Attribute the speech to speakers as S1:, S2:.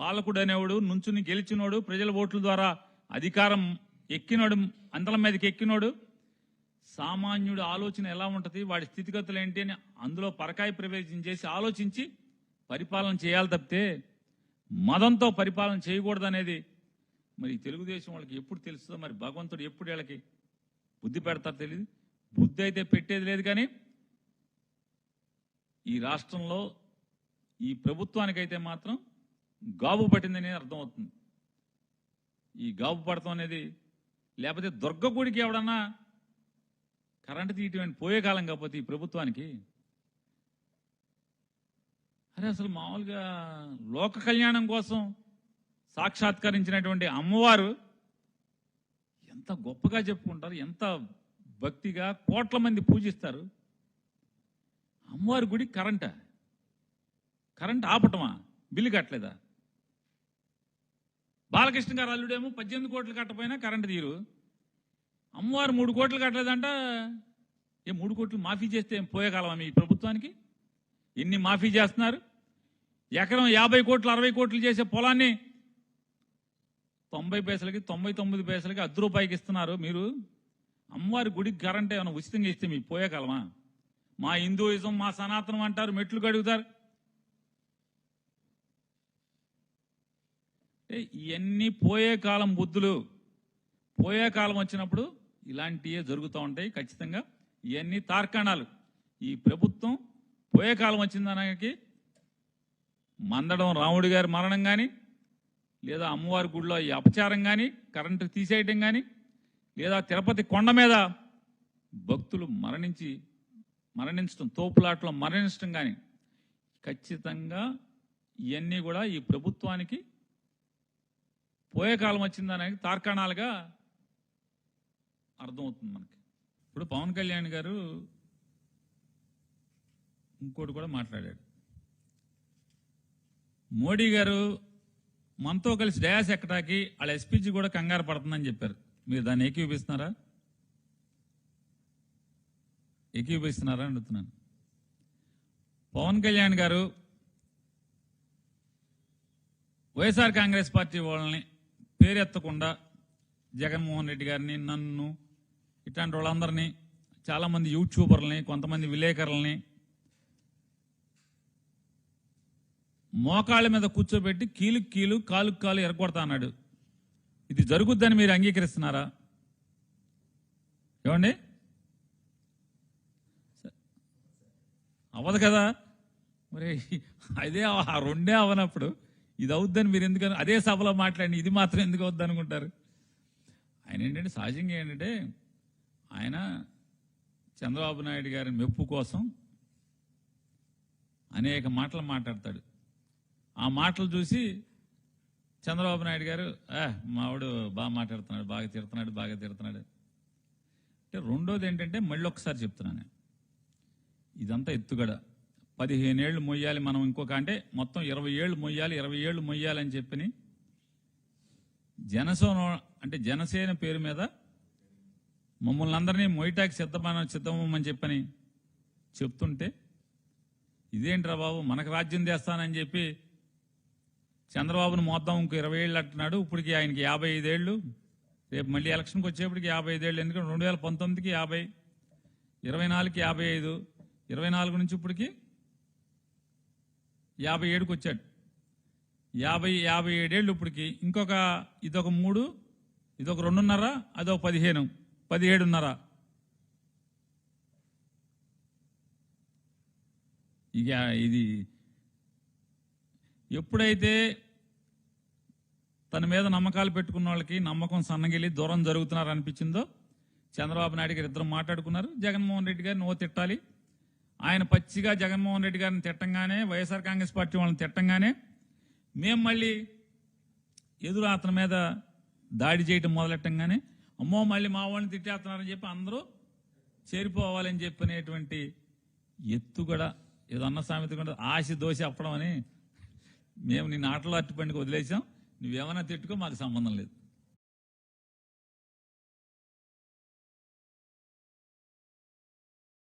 S1: పాలకుడు అనేవాడు నుంచుని గెలిచినోడు ప్రజల ఓట్ల ద్వారా అధికారం ఎక్కినోడు అందలం మీదకి ఎక్కినోడు. సామాన్యుడు ఆలోచన ఎలా ఉంటుంది వాడి స్థితిగతులు ఏంటి అని అందులో పరకాయ ప్రవేశం చేసి ఆలోచించి పరిపాలన చేయాలి తప్పితే మదంతో పరిపాలన చేయకూడదు అనేది మరి తెలుగుదేశం వాళ్ళకి ఎప్పుడు తెలుస్తుందో మరి భగవంతుడు ఎప్పుడు వీళ్ళకి బుద్ధి పెడతారో తెలియదు బుద్ధి అయితే పెట్టేది లేదు కానీ ఈ రాష్ట్రంలో ఈ ప్రభుత్వానికైతే మాత్రం గాబు పట్టిందని అర్థమవుతుంది. ఈ గాబు పడటం అనేది లేకపోతే దుర్గ గుడికి ఎవడన్నా కరెంటు తీయటం పోయే కాలం కాకపోతే ఈ ప్రభుత్వానికి? అరే అసలు మామూలుగా లోక కళ్యాణం కోసం సాక్షాత్కరించినటువంటి అమ్మవారు ఎంత గొప్పగా చెప్పుకుంటారు ఎంత భక్తిగా కోట్ల మంది పూజిస్తారు. అమ్మవారి గుడి కరెంటా? కరెంట్ ఆపటమా? బిల్లు కట్టలేదా? బాలకృష్ణ గారు అల్లుడేమో పద్దెనిమిది కోట్లు కట్టపోయినా కరెంటు తీరు. అమ్మవారు మూడు కోట్లు కట్టలేదంట. ఏ మూడు కోట్లు మాఫీ చేస్తే ఏం పోయే మీ ప్రభుత్వానికి? ఎన్ని మాఫీ చేస్తున్నారు. ఎకరం యాభై కోట్లు అరవై కోట్లు చేసే పొలాన్ని తొంభై పైసలకి తొంభై తొమ్మిది పైసలకి అర్ధ రూపాయికి ఇస్తున్నారు మీరు. అమ్మవారి గుడికి కరెంట్ ఏమైనా ఉచితంగా ఇస్తే మీకు పోయే మా హిందూయిజం మా సనాతనం అంటారు మెట్లు కడుగుతారు. ఇవన్నీ పోయే కాలం బుద్ధులు. పోయే కాలం వచ్చినప్పుడు ఇలాంటివే జరుగుతూ ఉంటాయి ఖచ్చితంగా. ఇవన్నీ తార్కాణాలు. ఈ ప్రభుత్వం పోయే కాలం వచ్చిందనకి మందడం రాముడి గారి మరణం కానీ లేదా అమ్మవారి గుడిలో ఈ అపచారం కానీ కరెంటు తీసేయటం కానీ లేదా తిరుపతి కొండ మీద భక్తులు మరణించి మరణించడం తోపులాట్లో మరణించడం కానీ ఖచ్చితంగా ఇవన్నీ కూడా ఈ ప్రభుత్వానికి పోయే కాలం వచ్చిందనేది తార్కాణాలుగా అర్థమవుతుంది మనకి. ఇప్పుడు పవన్ కళ్యాణ్ గారు ఇంకోటి కూడా మాట్లాడాడు. మోడీ గారు మనతో కలిసి డయాస్ ఎక్కటాకి వాళ్ళ ఎస్పీజీ కూడా కంగారు పడుతుందని చెప్పారు. మీరు దాన్ని ఏకీపిస్తున్నారా ఏకీపిస్తున్నారా అని అడుగుతున్నాను. పవన్ కళ్యాణ్ గారు వైఎస్ఆర్ కాంగ్రెస్ పార్టీ వాళ్ళని పేరెత్తకుండా జగన్మోహన్ రెడ్డి గారిని నన్ను ఇట్లాంటి వాళ్ళందరినీ చాలామంది యూట్యూబర్లని కొంతమంది విలేకరులని మోకాళ్ళ మీద కూర్చోబెట్టి కీలు కీలు కాలుకు కాలు ఎరగొడతా అన్నాడు. ఇది జరుగుద్దని మీరు అంగీకరిస్తున్నారా? ఏమండి? అవ్వదు కదా. మరి అదే ఆ రెండే అవనప్పుడు ఇది అవుద్దని మీరు ఎందుకని అదే సభలో మాట్లాడి ఇది మాత్రం ఎందుకు అవుద్ది అనుకుంటారు? ఆయన ఏంటంటే సహజంగా ఏంటంటే ఆయన చంద్రబాబు నాయుడు గారి మెప్పు కోసం అనేక మాటలు మాట్లాడతాడు. ఆ మాటలు చూసి చంద్రబాబు నాయుడు గారు మావాడు బాగా మాట్లాడుతున్నాడు బాగా తిడుతున్నాడు బాగా తిడుతున్నాడు. అంటే రెండోది ఏంటంటే మళ్ళీ ఒకసారి చెప్తున్నాను ఇదంతా ఎత్తుగడ. పదిహేను ఏళ్ళు మొయ్యాలి మనం ఇంకొక అంటే మొత్తం ఇరవై ఏళ్ళు మొయ్యాలి ఇరవై ఏళ్ళు మొయ్యాలి అని చెప్పని జనసేన అంటే జనసేన పేరు మీద మమ్మల్ని అందరినీ మొయ్యటాకి సిద్ధమని సిద్ధమని చెప్పని చెప్తుంటే ఇదేంట్రా బాబు మనకు రాజ్యం చేస్తానని చెప్పి చంద్రబాబును మోద్దాం ఇంకో ఇరవై ఏళ్ళు అంటున్నాడు. ఇప్పటికి ఆయనకి యాభై ఐదేళ్ళు. రేపు మళ్ళీ ఎలక్షన్కి వచ్చేప్పటికి యాభై ఐదేళ్ళు. ఎందుకంటే రెండు వేల పంతొమ్మిదికి యాభై ఇరవై నాలుగుకి యాభై ఐదు ఇరవై నాలుగు నుంచి ఇప్పటికి యాభై ఏడుకి వచ్చాడు. యాభై యాభై ఏడేళ్ళు ఇప్పటికి. ఇంకొక ఇదొక మూడు ఇదొక రెండున్నర అదొక పదిహేను పదిహేడున్నర. ఇక ఇది ఎప్పుడైతే తన మీద నమ్మకాలు పెట్టుకున్న వాళ్ళకి నమ్మకం సన్నగిలి దూరం జరుగుతున్నారు అనిపించిందో చంద్రబాబు నాయుడు గారు ఇద్దరు మాట్లాడుకున్నారు. జగన్మోహన్ రెడ్డి గారు నువ్వు తిట్టాలి. ఆయన పచ్చిగా జగన్మోహన్ రెడ్డి గారిని తిట్టంగానే వైఎస్ఆర్ కాంగ్రెస్ పార్టీ వాళ్ళని తిట్టంగానే మేము మళ్ళీ ఎదురు అతని మీద దాడి చేయటం మొదలెట్టంగానే అమ్మో మళ్ళీ మా వాళ్ళని తిట్టేస్తున్నారని చెప్పి అందరూ చేరిపోవాలని చెప్పినటువంటి ఎత్తుగడ ఏదో అన్న సామెత కూడా ఆశ దోశ అప్పడం అని మేము నిన్న ఆటలు అట్టుపండికి వదిలేసాం నువ్వేమైనా తిట్టుకో మాకు సంబంధం లేదు.